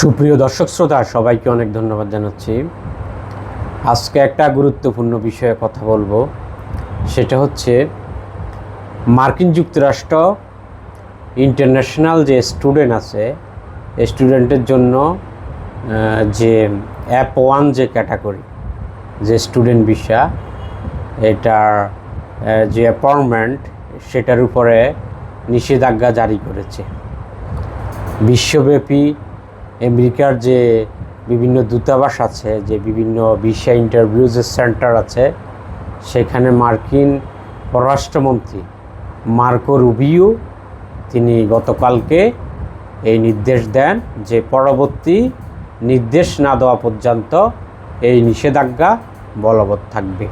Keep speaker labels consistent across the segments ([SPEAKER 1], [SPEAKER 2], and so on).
[SPEAKER 1] সুপ্রিয় দর্শক শ্রোতা, সবাইকে অনেক ধন্যবাদ জানাচ্ছি। আজকে একটা গুরুত্বপূর্ণ বিষয়ে কথা বলব। সেটা হচ্ছে মার্কিন যুক্তরাষ্ট্র ইন্টারন্যাশনাল যে স্টুডেন্ট আছে স্টুডেন্টের জন্য যে অ্যাপ ওয়ান যে ক্যাটাগরি, যে স্টুডেন্ট ভিসা, এটার যে অ্যাপয়েন্টমেন্ট, সেটার উপরে নিষেধাজ্ঞা জারি করেছে। বিশ্বব্যাপী আমেরিকার যে বিভিন্ন দূতাবাস আছে, যে বিভিন্ন ভিসা ইন্টারভিউজের সেন্টার আছে, সেখানে মার্কিন পররাষ্ট্রমন্ত্রী মার্কো রুবিও, তিনি গতকালকে এই নির্দেশ দেন যে পরবর্তী নির্দেশ না দেওয়া পর্যন্ত এই নিষেধাজ্ঞা বলবৎ থাকবে।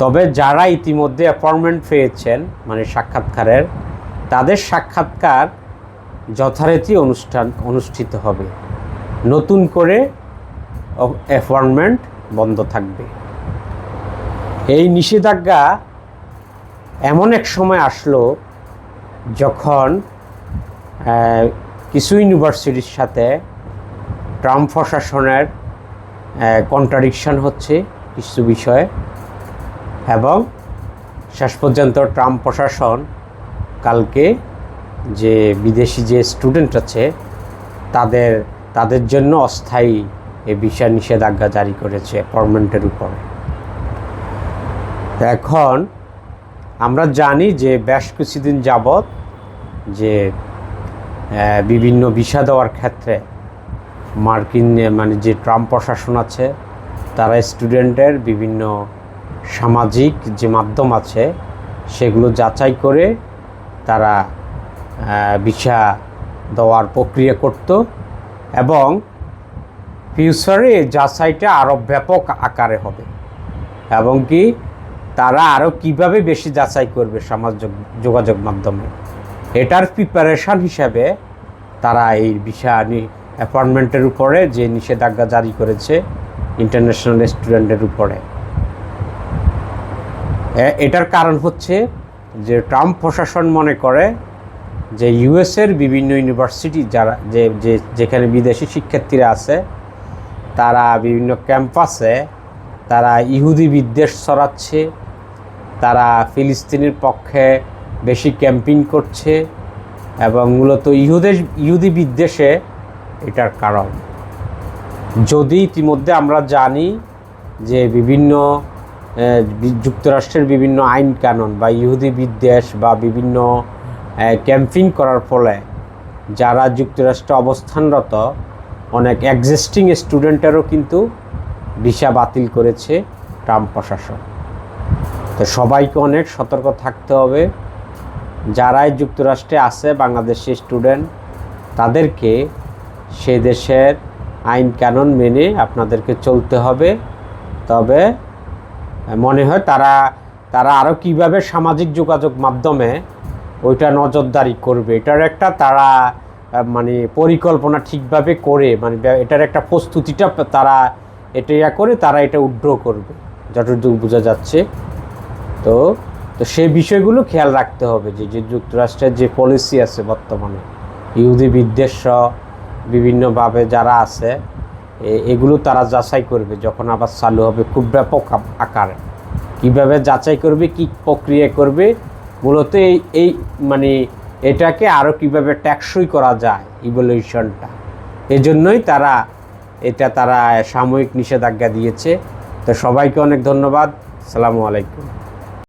[SPEAKER 1] তবে যারা ইতিমধ্যে অ্যাপয়েন্টমেন্ট পেয়েছেন মানে সাক্ষাৎকারের, তাদের সাক্ষাৎকার যথারীতি অনুষ্ঠান অনুষ্ঠিত হবে। নতুন করে অ্যাপয়েন্টমেন্ট বন্ধ থাকবে। এই নিষেধাজ্ঞা এমন এক সময় আসলো যখন কিছু ইউনিভার্সিটির সাথে ট্রাম্প প্রশাসনের কন্ট্রাডিকশন হচ্ছে কিছু বিষয়ে এবং শেষ পর্যন্ত ট্রাম্প প্রশাসন কালকে যে বিদেশি যে স্টুডেন্ট আছে, তাদের তাদের জন্য অস্থায়ী এই বিষয় নিষেধাজ্ঞা জারি করেছে অ্যাপয়েন্টমেন্টের উপরে। এখন আমরা জানি যে বেশ কিছুদিন যাবৎ যে বিভিন্ন ভিসা দেওয়ার ক্ষেত্রে মার্কিন মানে যে ট্রাম্প প্রশাসন আছে, তারা স্টুডেন্টের বিভিন্ন সামাজিক যে মাধ্যম আছে, সেগুলো যাচাই করে তারা ভিসা দেওয়ার প্রক্রিয়া করত এবং ফিউচারে যাচাইটা আরও ব্যাপক আকারে হবে। এবং কি তারা আরও কীভাবে বেশি যাচাই করবে সমাজ যোগাযোগ মাধ্যমে। এটার প্রিপারেশন হিসাবে তারা এই ভিসা অ্যাপয়েন্টমেন্টের উপরে যে নিষেধাজ্ঞা জারি করেছে ইন্টারন্যাশনাল স্টুডেন্টের উপরে। এটার কারণ হচ্ছে যে ট্রাম্প প্রশাসন মনে করে যে ইউএসের বিভিন্ন ইউনিভার্সিটি যারা যে যে, যেখানে বিদেশি শিক্ষার্থীরা আছে, তারা বিভিন্ন ক্যাম্পাসে তারা ইহুদি বিদ্বেষ ছড়াচ্ছে, তারা ফিলিস্তিনের পক্ষে বেশি ক্যাম্পিং করছে এবং মূলত ইহুদের ইহুদি বিদ্বেষে এটার কারণ। যদি ইতিমধ্যে আমরা জানি যে বিভিন্ন যুক্তরাষ্ট্রের বিভিন্ন আইন কানুন বা ইহুদি বিদ্বেষ বা বিভিন্ন ক্যাম্পিং করার ফলে যারা যুক্তরাষ্ট্রে অবস্থানরত, অনেক এক্সিস্টিং স্টুডেন্টেরও কিন্তু ভিসা বাতিল করেছে ট্রাম্প প্রশাসন তো সবাইকে অনেক সতর্ক থাকতে হবে। যারাই যুক্তরাষ্ট্রে আছে, বাংলাদেশি স্টুডেন্ট তাদেরকে সে দেশের আইন কানুন মেনে আপনাদেরকে চলতে হবে। তবে মনে হয় তারা তারা আরও কীভাবে সামাজিক যোগাযোগ মাধ্যমে ওইটা নজরদারি করবে। এটার একটা তারা মানে পরিকল্পনা ঠিকভাবে করে মানে এটার একটা প্রস্তুতিটা তারা এটা ইয়া করে, তারা এটা উড্র করবে। যতটুকু বোঝা যাচ্ছে। তো তো সেই বিষয়গুলো খেয়াল রাখতে হবে যে যে যুক্তরাষ্ট্রের যে পলিসি আছে বর্তমানে, ইহুদি বিদ্বেষ বিভিন্নভাবে যারা আছে এগুলো তারা যাচাই করবে যখন আবার চালু হবে খুব ব্যাপক আকারে। কীভাবে যাচাই করবে, কি প্রক্রিয়া করবে মূলত এই এই মানে এটাকে আরও কীভাবে ট্যাক্সই করা যায় ইভলিউশনটা এজন্যই তারা, এটা তারা সাময়িক নিষেধাজ্ঞা দিয়েছে। তো সবাইকে অনেক ধন্যবাদ। সালামু আলাইকুম।